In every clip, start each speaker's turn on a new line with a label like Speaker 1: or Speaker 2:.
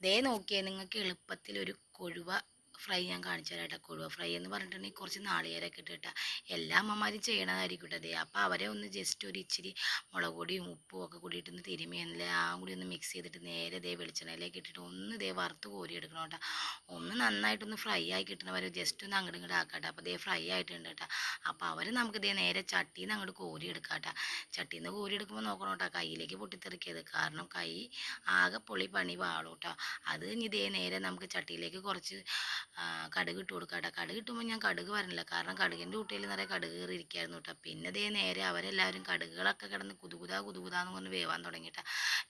Speaker 1: ദേ നോക്കിയേ നിങ്ങൾക്ക് എളുപ്പത്തിൽ ഒരു കൊഴുവ ഫ്രൈ ഞാൻ കാണിച്ചു തരാം ഫ്രൈ എന്ന് പറഞ്ഞിട്ടുണ്ടെങ്കിൽ കുറച്ച് നാളികേരമൊക്കെ ഇട്ടിട്ട് എല്ലാ അമ്മമാരും ചെയ്യണതായിരിക്കും കേട്ടത് ദേ അപ്പോൾ അവരെ ഒന്ന് ജസ്റ്റ് ഒരു ഇച്ചിരി മുളക് പൊടിയും ഉപ്പും ഒക്കെ കൂടിയിട്ട് ഒന്ന് ആ കൂടി ഒന്ന് മിക്സ് ചെയ്തിട്ട് നേരെ ദേ വെളിച്ചെണ്ണയിലേക്ക് ഇട്ടിട്ട് ഒന്ന് ദേ വറുത്ത് കോരി എടുക്കണം കേട്ടോ. ഒന്ന് നന്നായിട്ടൊന്ന് ഫ്രൈ ആയി കിട്ടണവരെ ജസ്റ്റ് ഒന്ന് അങ്ങോട്ട് ഇങ്ങോട്ട് ആക്കാട്ടെ. അപ്പോൾ ദേ ഫ്രൈ ആയിട്ടുണ്ട് കേട്ടോ. അപ്പോൾ അവർ നമുക്ക് ദേ നേരെ ചട്ടിയിൽ നിന്ന് അങ്ങോട്ട് കോരി എടുക്കാം കേട്ടോ. ചട്ടിയിൽ നിന്ന് കോരി എടുക്കുമ്പോൾ നോക്കണം കേട്ടോ. കയ്യിലേക്ക് പൊട്ടിത്തെറിക്കരുത്. കാരണം കൈ ആകെ പൊളി പണി പാളും കേട്ടോ. അത് ഇനി ഇതേ നേരെ നമുക്ക് ചട്ടിയിലേക്ക് കുറച്ച് കടുക് ഇട്ട് കൊടുക്കുക കേട്ടോ കടുക് ഇട്ടുമ്പോൾ ഞാൻ കടുക് വരണില്ല. കാരണം കടുകിന്റെ കുട്ടിയിൽ നിറയെ കടുക് കയറി ഇരിക്കായിരുന്നു കേട്ടോ പിന്നെ ദേ നേരെ അവരെല്ലാവരും കടുകുകളൊക്കെ കിടന്ന് കുതുകുതാ കുതുകുതാന്ന് പറഞ്ഞ് വേവാൻ തുടങ്ങിയിട്ടാ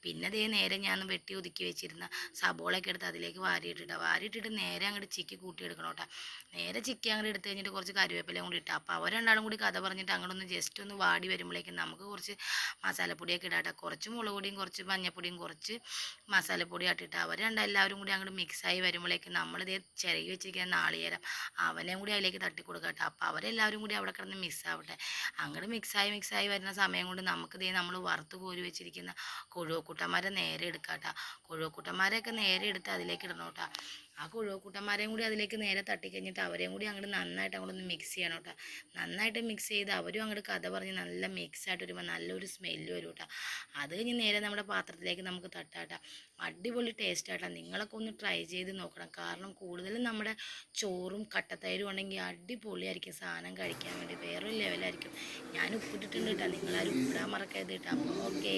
Speaker 1: പിന്നെ ദേ നേരെ ഞാൻ വെട്ടി ഒതുക്കി വെച്ചിരുന്ന സബോളൊക്കെ എടുത്ത് അതിലേക്ക് വാരിയിട്ടിട്ടാ. വാരിയിട്ടിട്ട് നേരെ അങ്ങോട്ട് ചിക്കി കൂട്ടിയെടുക്കണം കേട്ടോ നേരെ ചിക്കി അങ്ങോട്ട് എടുത്ത് കഴിഞ്ഞിട്ട് കുറച്ച് കരുവേപ്പിലയും കൂടി ഇട്ടാ. അപ്പോൾ അവർ രണ്ടാളും കൂടി കഥ പറഞ്ഞിട്ട് അങ്ങോട്ടൊന്ന് ജസ്റ്റ് ഒന്ന് വാടി വരുമ്പോഴേക്കും നമുക്ക് കുറച്ച് മസാലപ്പൊടിയൊക്കെ ഇടാട്ടെ കുറച്ച് മുളക് പൊടിയും കുറച്ച് മഞ്ഞപ്പൊടിയും കുറച്ച് മസാലപ്പൊടി ആട്ടിട്ട് അവർ രണ്ടെല്ലാവരും കൂടി അങ്ങോട്ട് മിക്സായി വരുമ്പോഴേക്കും നമ്മളിത് ചിരകി വെച്ചിരിക്കുന്ന നാളികേരം. അവനെയും കൂടി അതിലേക്ക് തട്ടി കൊടുക്കട്ടെ അപ്പോൾ അവരെല്ലാവരും കൂടി അവിടെ കിടന്ന് മിക്സ് ആവട്ടെ. അങ്ങോട്ട് മിക്സായി മിക്സായി വരുന്ന സമയം കൊണ്ട് നമുക്ക് ദേ നമ്മൾ വറുത്ത് കോരി വെച്ചിരിക്കുന്ന കൊഴുവക്കൂട്ടന്മാരെ നേരെ എടുക്കാട്ടോ. കൊഴുവക്കൂട്ടന്മാരെയൊക്കെ നേരെ എടുത്ത് അതിലേക്ക് ഇടണം കേട്ടോ ആ കൂട്ടന്മാരെയും കൂടി അതിലേക്ക് നേരെ തട്ടിക്കഴിഞ്ഞിട്ട് അവരെയും കൂടി അങ്ങോട്ട് നന്നായിട്ട് അങ്ങോട്ട് ഒന്ന് മിക്സ് ചെയ്യണം കേട്ടോ. നന്നായിട്ട് മിക്സ് ചെയ്ത് അവരും അങ്ങോട്ട് കഥ പറഞ്ഞ് നല്ല മിക്സ് ആയിട്ട് വരുമ്പോൾ നല്ലൊരു സ്മെല്ല് വരും കേട്ടോ. അത് കഴിഞ്ഞ് നേരെ നമ്മുടെ പാത്രത്തിലേക്ക് നമുക്ക് തട്ടാട്ടാ അടിപൊളി ടേസ്റ്റ് ആട്ടാ. നിങ്ങളൊക്കെ ഒന്ന് ട്രൈ ചെയ്ത് നോക്കണം. കാരണം കൂടുതലും നമ്മുടെ ചോറും കട്ടത്തൈരും ഉണ്ടെങ്കിൽ അടിപൊളിയായിരിക്കും സാധനം കഴിക്കാൻ വേണ്ടി. വേറൊരു ലെവലായിരിക്കും ഞാൻ ഉപ്പിട്ടിട്ടുണ്ട് കേട്ടോ. നിങ്ങളാരും ഉപ്പിടാൻ മറക്കരുത് കേട്ടോ. അപ്പോൾ ഓക്കേ